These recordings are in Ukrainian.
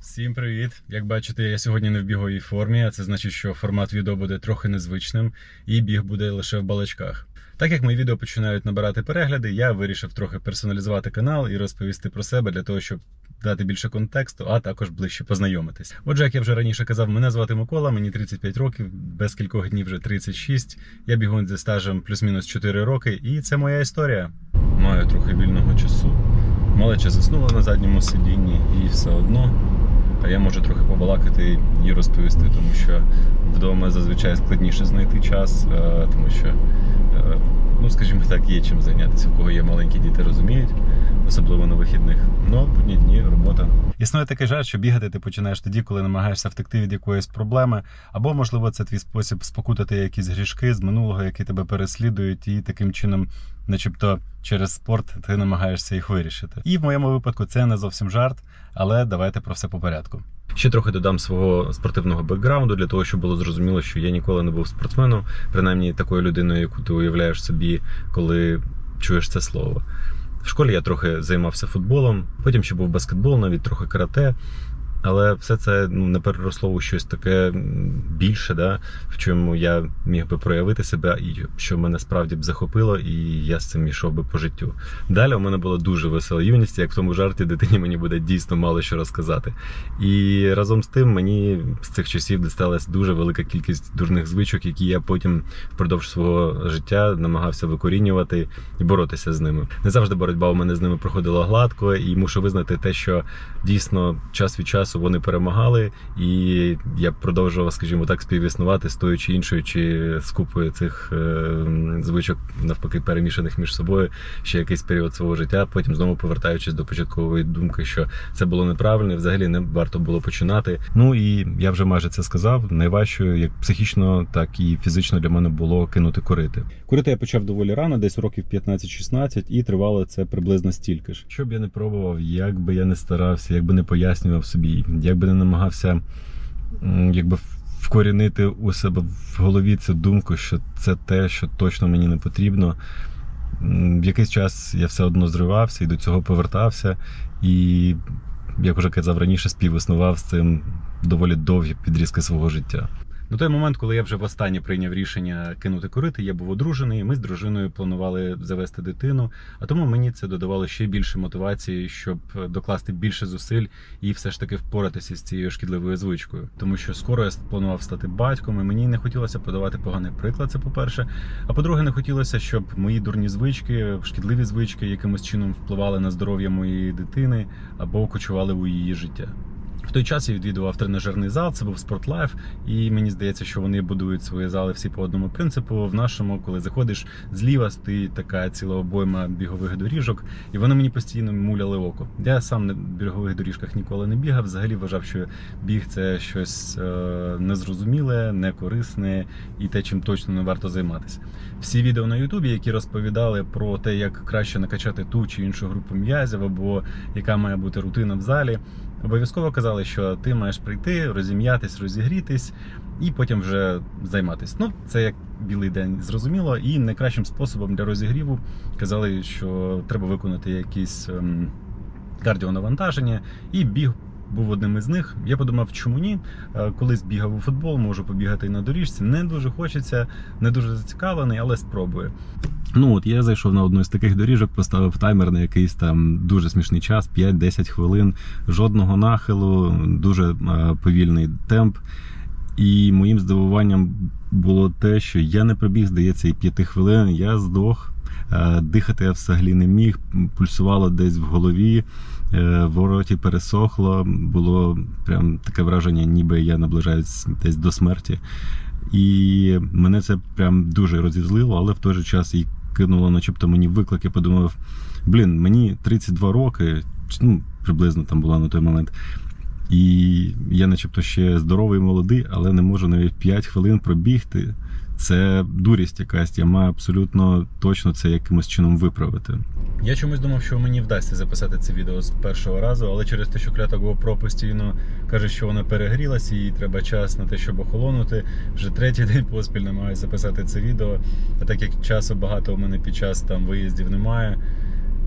Всім привіт! Як бачите, я сьогодні не в біговій формі, а це значить, що формат відео буде трохи незвичним і біг буде лише в балачках. Так як мої відео починають набирати перегляди, я вирішив трохи персоналізувати канал і розповісти про себе для того, щоб дати більше контексту, а також ближче познайомитись. Отже, як я вже раніше казав, мене звати Микола, мені 35 років, без кількох днів вже 36. Я бігун зі стажем плюс-мінус 4 роки, і це моя історія. Маю трохи вільного часу. Малеча заснула на задньому сидінні і все одно. А я можу трохи побалакати і розповісти, тому що вдома зазвичай складніше знайти час, е, тому що, е, ну скажімо так, є чим зайнятися, в кого є маленькі діти, розуміють, особливо на вихідних. Ну, будні дні, робота. Існує такий жарт, що бігати ти починаєш тоді, коли намагаєшся втекти від якоїсь проблеми, або, можливо, це твій спосіб спокутати якісь грішки з минулого, які тебе переслідують, і таким чином, начебто, через спорт ти намагаєшся їх вирішити. І в моєму випадку це не зовсім жарт, але давайте про все по порядку. Ще трохи додам свого спортивного бекграунду для того, щоб було зрозуміло, що я ніколи не був спортсменом, принаймні такою людиною, яку ти уявляєш собі, коли чуєш це слово. В школі я трохи займався футболом, потім ще був баскетбол, навіть трохи карате. Але все це ну, не переросло у щось таке більше, да, в чому я міг би проявити себе, і що мене справді б захопило, і я з цим йшов би по життю. Далі у мене була дуже весела юність, як в тому жарті дитині мені буде дійсно мало що розказати. І разом з тим мені з цих часів дісталась дуже велика кількість дурних звичок, які я потім впродовж свого життя намагався викорінювати і боротися з ними. Не завжди боротьба у мене з ними проходила гладко, і мушу визнати те, що дійсно час від часу вони перемагали, і я продовжував, скажімо так, співіснувати з тою чи іншою, чи з купою цих е, звичок навпаки перемішаних між собою ще якийсь період свого життя. Потім знову повертаючись до початкової думки, що це було неправильно, і взагалі не варто було починати. Ну і я вже майже це сказав. Найважчою як психічно, так і фізично для мене було кинути курити. Курити я почав доволі рано, десь років 15-16, і тривало це приблизно стільки ж. Що б я не пробував, як би я не старався, як би не пояснював собі, як би не намагався якби вкорінити у себе в голові цю думку, що це те, що точно мені не потрібно. В якийсь час я все одно зривався і до цього повертався. І, як уже казав раніше, співіснував з цим доволі довгі підрізки свого життя. На той момент, коли я вже востаннє прийняв рішення кинути курити, я був одружений. Ми з дружиною планували завести дитину. А тому мені це додавало ще більше мотивації, щоб докласти більше зусиль і все ж таки впоратися з цією шкідливою звичкою. Тому що скоро я планував стати батьком, і мені не хотілося подавати поганий приклад. Це по-перше. А по-друге, не хотілося, щоб мої дурні звички, шкідливі звички якимось чином впливали на здоров'я моєї дитини або кочували у її життя. Той час я відвідував тренажерний зал, це був спортлайф, і мені здається, що вони будують свої зали всі по одному принципу. В нашому, коли заходиш зліва, стоїть така ціла обойма бігових доріжок, і вони мені постійно муляли око. Я сам на бігових доріжках ніколи не бігав. Взагалі вважав, що біг це щось е, незрозуміле, некорисне і те, чим точно не варто займатися. Всі відео на Ютубі, які розповідали про те, як краще накачати ту чи іншу групу м'язів, або яка має бути рутина в залі. Обов'язково казали, що ти маєш прийти, розім'ятись, розігрітись і потім вже займатися. Ну, це як білий день зрозуміло. І найкращим способом для розігріву казали, що треба виконати якісь ем, кардіонавантаження, і біг був одним із них. Я подумав, чому ні? Е, Колись бігав у футбол, можу побігати і на доріжці. Не дуже хочеться, не дуже зацікавлений, але спробую. Ну от я зайшов на одну з таких доріжок, поставив таймер на якийсь там дуже смішний час, 5-10 хвилин, жодного нахилу, дуже е, повільний темп. І моїм здивуванням було те, що я не пробіг, здається, і 5 хвилин, я здох. Е, Дихати я взагалі не міг, пульсувало десь в голові, е, в роті пересохло. Було прям таке враження, ніби я наближаюсь десь до смерті. І мене це прям дуже розізлило, але в той же час і кинуло, начебто мені виклик. Я подумав: блін, мені 32 роки, ну, приблизно там була на той момент. І я, начебто, ще здоровий, молодий, але не можу навіть 5 хвилин пробігти. Це дурість якась. Я маю абсолютно точно це якимось чином виправити. Я чомусь думав, що мені вдасться записати це відео з першого разу, але через те, що клята GoPro постійно каже, що вона перегрілася, і треба час на те, щоб охолонути. Вже третій день поспіль намагаюся записати це відео. А так як часу багато у мене під час там виїздів немає,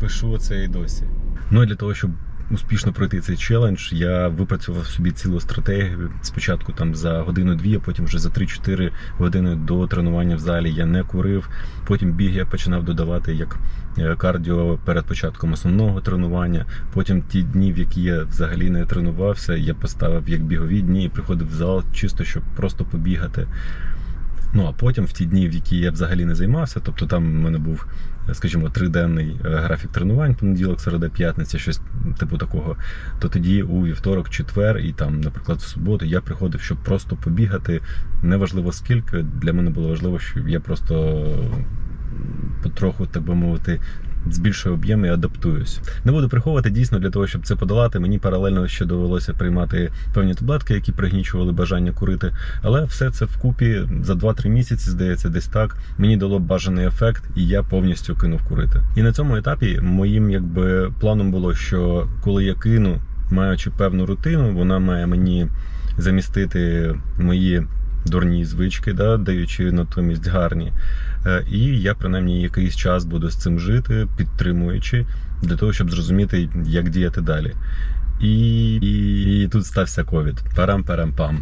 пишу це і досі. Ну і для того, щоб успішно пройти цей челендж, я випрацював собі цілу стратегію. Спочатку там за годину-дві, а потім вже за 3-4 години до тренування в залі я не курив. Потім біг я починав додавати як е, кардіо перед початком основного тренування. Потім ті дні, в які я взагалі не тренувався, я поставив як бігові дні і приходив в зал чисто, щоб просто побігати. Ну а потім в ті дні, в які я взагалі не займався, тобто там в мене був, скажімо, триденний е, графік тренувань, понеділок, середа, п'ятниця, щось типу такого. То тоді у вівторок, четвер і там, наприклад, в суботу я приходив, щоб просто побігати. Неважливо скільки. Для мене було важливо, що я просто потроху, так би мовити, збільшую об'єм і адаптуюсь. Не буду приховувати дійсно для того, щоб це подолати. Мені паралельно ще довелося приймати певні таблетки, які пригнічували бажання курити. Але все це вкупі за 2-3 місяці, здається, десь так. Мені дало бажаний ефект, і я повністю кинув курити. І на цьому етапі моїм якби планом було, що коли я кину, маючи певну рутину, вона має мені замістити мої. Дурні звички, да, даючи натомість гарні. Е, І я принаймні якийсь час буду з цим жити, підтримуючи, для того, щоб зрозуміти, як діяти далі. І, і, і тут стався ковід. Парам-парам-пам.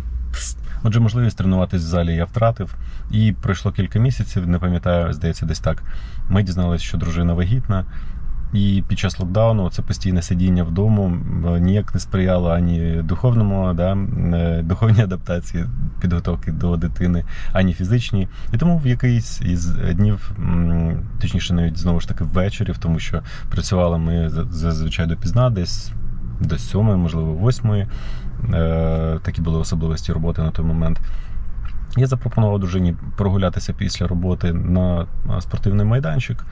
Отже, можливість тренуватись в залі я втратив, і пройшло кілька місяців, не пам'ятаю, здається, десь так. Ми дізналися, що дружина вагітна. І під час локдауну це постійне сидіння вдома ніяк не сприяло ані духовному, да, е, духовній адаптації підготовки до дитини, ані фізичній. І тому в якийсь із днів, точніше, навіть знову ж таки ввечері, тому що працювали ми за- зазвичай допізна, десь до сьомої, можливо, восьмої. Е, Такі були особливості роботи на той момент. Я запропонував дружині прогулятися після роботи на спортивний майданчик.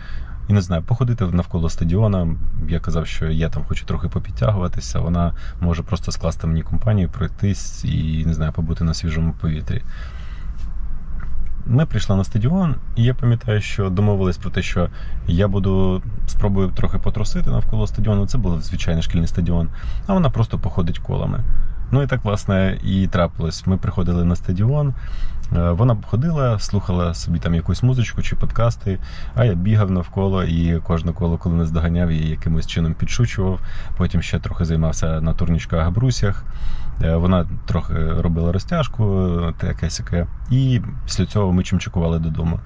І не знаю, походити навколо стадіона. Я казав, що я там хочу трохи попідтягуватися. Вона може просто скласти мені компанію, пройтись і не знаю, побути на свіжому повітрі. Ми прийшли на стадіон, і я пам'ятаю, що домовились про те, що я буду спробую трохи потрусити навколо стадіону. Це був звичайний шкільний стадіон, а вона просто походить колами. Ну і так, власне, і трапилось. Ми приходили на стадіон. Е, Вона ходила, слухала собі там якусь музичку чи подкасти, а я бігав навколо і кожне коло, коли не здоганяв, її якимось чином підшучував. Потім ще трохи займався на турнічках брусях. Е, Вона трохи робила розтяжку, таке сяке. І після цього ми чимчикували додому.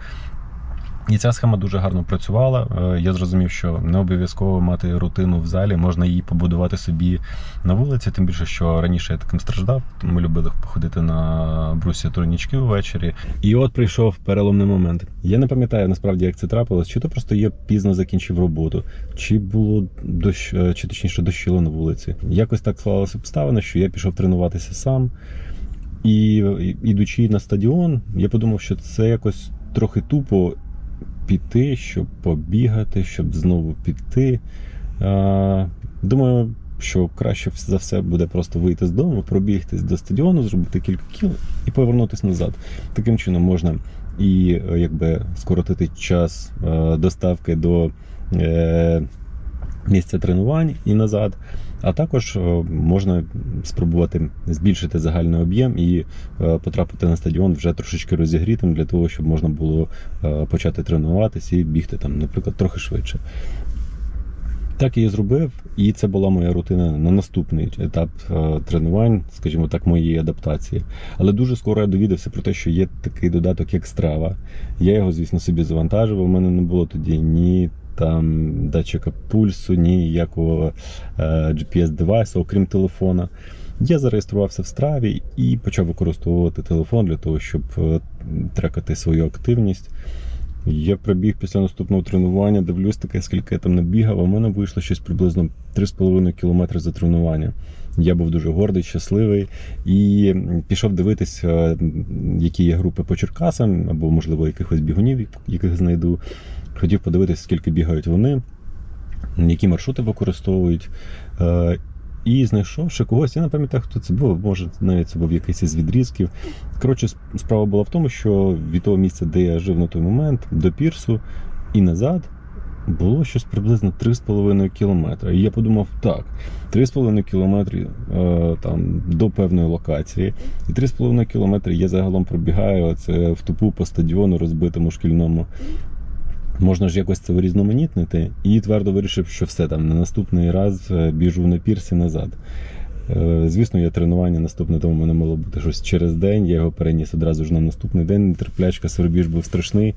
І ця схема дуже гарно працювала. Е, Я зрозумів, що не обов'язково мати рутину в залі, можна її побудувати собі на вулиці. Тим більше, що раніше я таким страждав. Ми любили походити на брусі турнічки ввечері. І от прийшов переломний момент. Я не пам'ятаю насправді, як це трапилось, чи то просто я пізно закінчив роботу, чи було дощ, е, чи точніше дощило на вулиці. Якось так склалося обставини, що я пішов тренуватися сам. І- ідучи на стадіон, я подумав, що це якось трохи тупо піти, щоб побігати, щоб знову піти. Думаю, що краще за все буде просто вийти з дому, пробігтись до стадіону, зробити кілька кіл і повернутися назад. Таким чином можна і е, якби скоротити час е, доставки до е, місця тренувань і назад. А також е, можна спробувати збільшити загальний об'єм і е, потрапити на стадіон вже трошечки розігрітим для того, щоб можна було е, почати тренуватися і бігти там, наприклад, трохи швидше. Так я зробив, і це була моя рутина на наступний етап тренувань, скажімо так, моєї адаптації. Але дуже скоро я довідався про те, що є такий додаток, як страва. Я його, звісно, собі завантажив. У мене не було тоді ні там датчика пульсу, ніякого е, GPS-девайсу, окрім телефона. Я зареєструвався в страві і почав використовувати телефон для того, щоб е, трекати свою активність. Я прибіг після наступного тренування, дивлюсь таке, скільки я там набігав, а в мене вийшло щось приблизно 3,5 км за тренування. Я був дуже гордий, щасливий і пішов дивитися, які є групи по Черкасам, або, можливо, якихось бігунів, яких знайду. Хотів подивитися, скільки бігають вони, які маршрути використовують. Е, І знайшовши когось, я не пам'ятаю, хто це був, може навіть це був якийсь із відрізків. Коротше, справа була в тому, що від того місця, де я жив на той момент, до пірсу і назад було щось приблизно 3,5 кілометри. І я подумав, так, 3,5 кілометри е, там, до певної локації, і 3,5 кілометри я загалом пробігаю це в тупу по стадіону розбитому шкільному. можна ж якось це урізноманітнити, і твердо вирішив, що все там на наступний раз е, біжу на пірсі назад. Е, Звісно, я тренування наступне тому в мене мало бути щось через день. Я його переніс одразу ж на наступний день. Нетерплячка, сорбіж був страшний.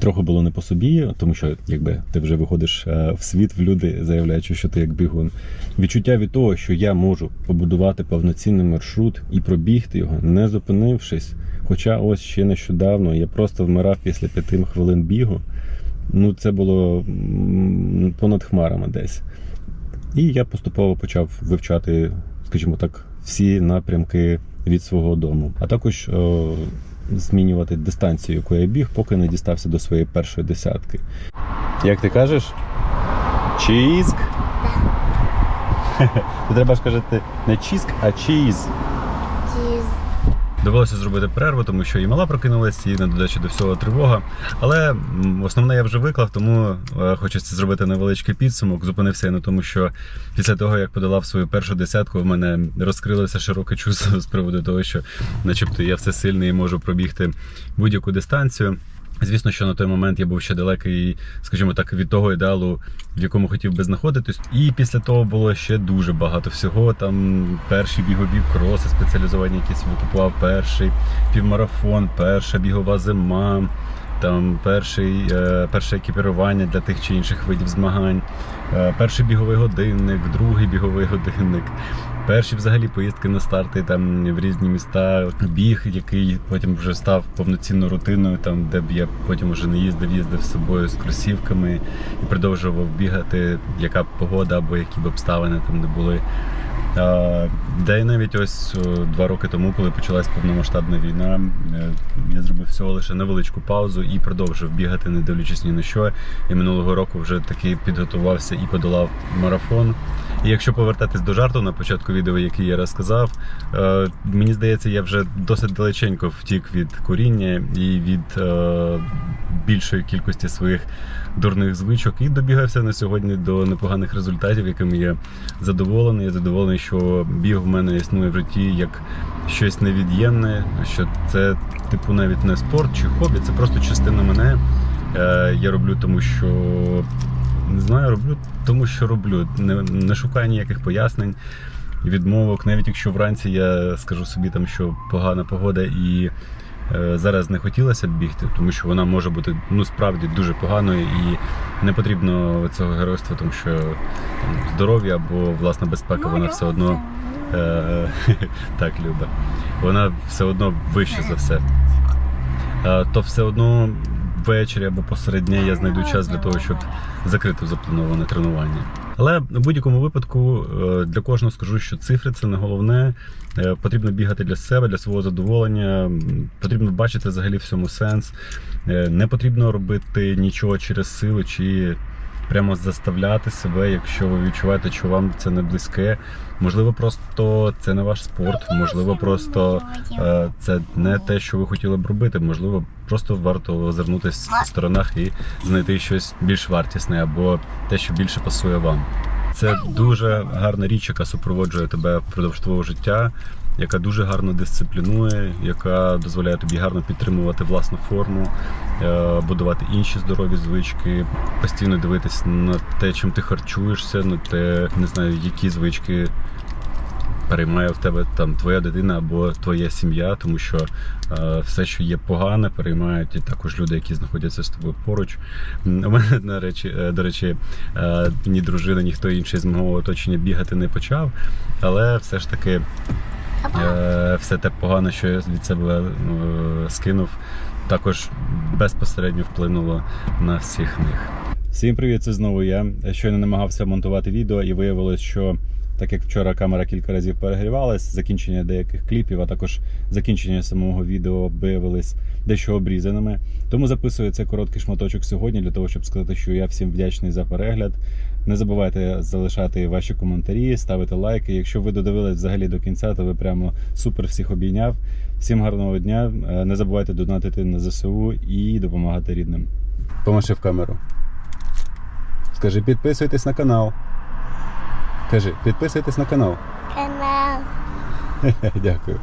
Трохи було не по собі, тому що якби ти вже виходиш е, в світ в люди, заявляючи, що ти як бігун. Відчуття від того, що я можу побудувати повноцінний маршрут і пробігти його, не зупинившись. Хоча ось ще нещодавно я просто вмирав після п'яти хвилин бігу. Ну, це було понад хмарами десь. І я поступово почав вивчати, скажімо так, всі напрямки від свого дому, а також змінювати дистанцію, яку я біг, поки не дістався до своєї першої десятки. Як ти кажеш? Чізк? Ти треба ж казати не чізк, а. Чіз. Довелося зробити перерву, тому що і мала прокинулась, і на додачу до всього тривога. Але основне я вже виклав, тому е, хочеться зробити невеличкий підсумок. Зупинився я на тому, що після того, як подолав свою першу десятку, в мене розкрилося широке чувство з приводу того, що, начебто, я все сильний і можу пробігти будь-яку дистанцію. Звісно, що на той момент я був ще далекий, скажімо так, від того ідеалу, в якому хотів би знаходитись. І після того було ще дуже багато всього. Там перші бігові кроси, спеціалізовані, які собі перший півмарафон, перша бігова зима, там перший, е, перше екіпірування для тих чи інших видів змагань, е, перший біговий годинник, другий біговий годинник. Перші взагалі поїздки на старти там в різні міста, біг, який потім вже став повноцінною рутиною, там де б я потім вже не їздив, їздив з собою з кросівками і продовжував бігати, яка б погода або які б обставини там не були. Де навіть ось два роки тому, коли почалась повномасштабна війна, е, я зробив всього лише невеличку паузу і продовжив бігати, не дивлячись ні на що. І минулого року вже таки підготувався і подолав марафон. І якщо повертатись до жарту на початку відео, який я розказав, е, мені здається, я вже досить далеченько втік від куріння і від е, більшої кількості своїх дурних звичок і добігався на сьогодні до непоганих результатів, якими я задоволений. Я задоволений, що біг в мене існує в житті як щось невід'ємне, що це типу навіть не спорт чи хобі, це просто частина мене. Е, Я роблю, тому що не знаю, роблю тому, що роблю. Не, не шукаю ніяких пояснень, відмовок. Навіть якщо вранці я скажу собі, там, що погана погода і е, зараз не хотілося б бігти, тому що вона може бути ну справді дуже поганою і не потрібно цього геройства, тому що там, здоров'я або власна безпека, вона все одно е, так, Люба, вона все одно вище за все. То все одно ввечері або посеред я знайду час для того, щоб закрити заплановане тренування. Але в будь-якому випадку е, для кожного скажу, що цифри це не головне. Е, Потрібно бігати для себе, для свого задоволення. Потрібно бачити взагалі в цьому сенс. Е, Не потрібно робити нічого через силу чи прямо заставляти себе, якщо ви відчуваєте, що вам це не близьке. Можливо, просто це не ваш спорт, можливо, просто е, це не те, що ви хотіли б робити. Можливо, просто варто озирнутися по сторонах і знайти щось більш вартісне або те, що більше пасує вам. Це дуже гарна річ, яка супроводжує тебе впродовж твого життя, яка дуже гарно дисциплінує, яка дозволяє тобі гарно підтримувати власну форму, е, будувати інші здорові звички, постійно дивитись на те, чим ти харчуєшся, на те, не знаю, які звички переймає в тебе там твоя дитина або твоя сім'я, тому що е, все, що є погане, переймають і також люди, які знаходяться з тобою поруч. У мене на речі, е, до речі, е, ні дружина, ніхто інший з мого оточення бігати не почав, але все ж таки. Е, все те погане, що я від себе е, скинув, також безпосередньо вплинуло на всіх них. Всім привіт, це знову я. Щойно намагався монтувати відео, і виявилось, що так як вчора камера кілька разів перегрівалась, закінчення деяких кліпів, а також закінчення самого відео виявились дещо обрізаними. Тому записую цей короткий шматочок сьогодні для того, щоб сказати, що я всім вдячний за перегляд. Не забувайте залишати ваші коментарі, ставити лайки. Якщо ви додивились взагалі до кінця, то ви прямо супер всіх обійняв. Всім гарного дня. Е, Не забувайте донатити на ЗСУ і допомагати рідним. Помаши в камеру. Скажи, підписуйтесь на канал. Кажи, підписуйтесь на канал. Канал. Дякую.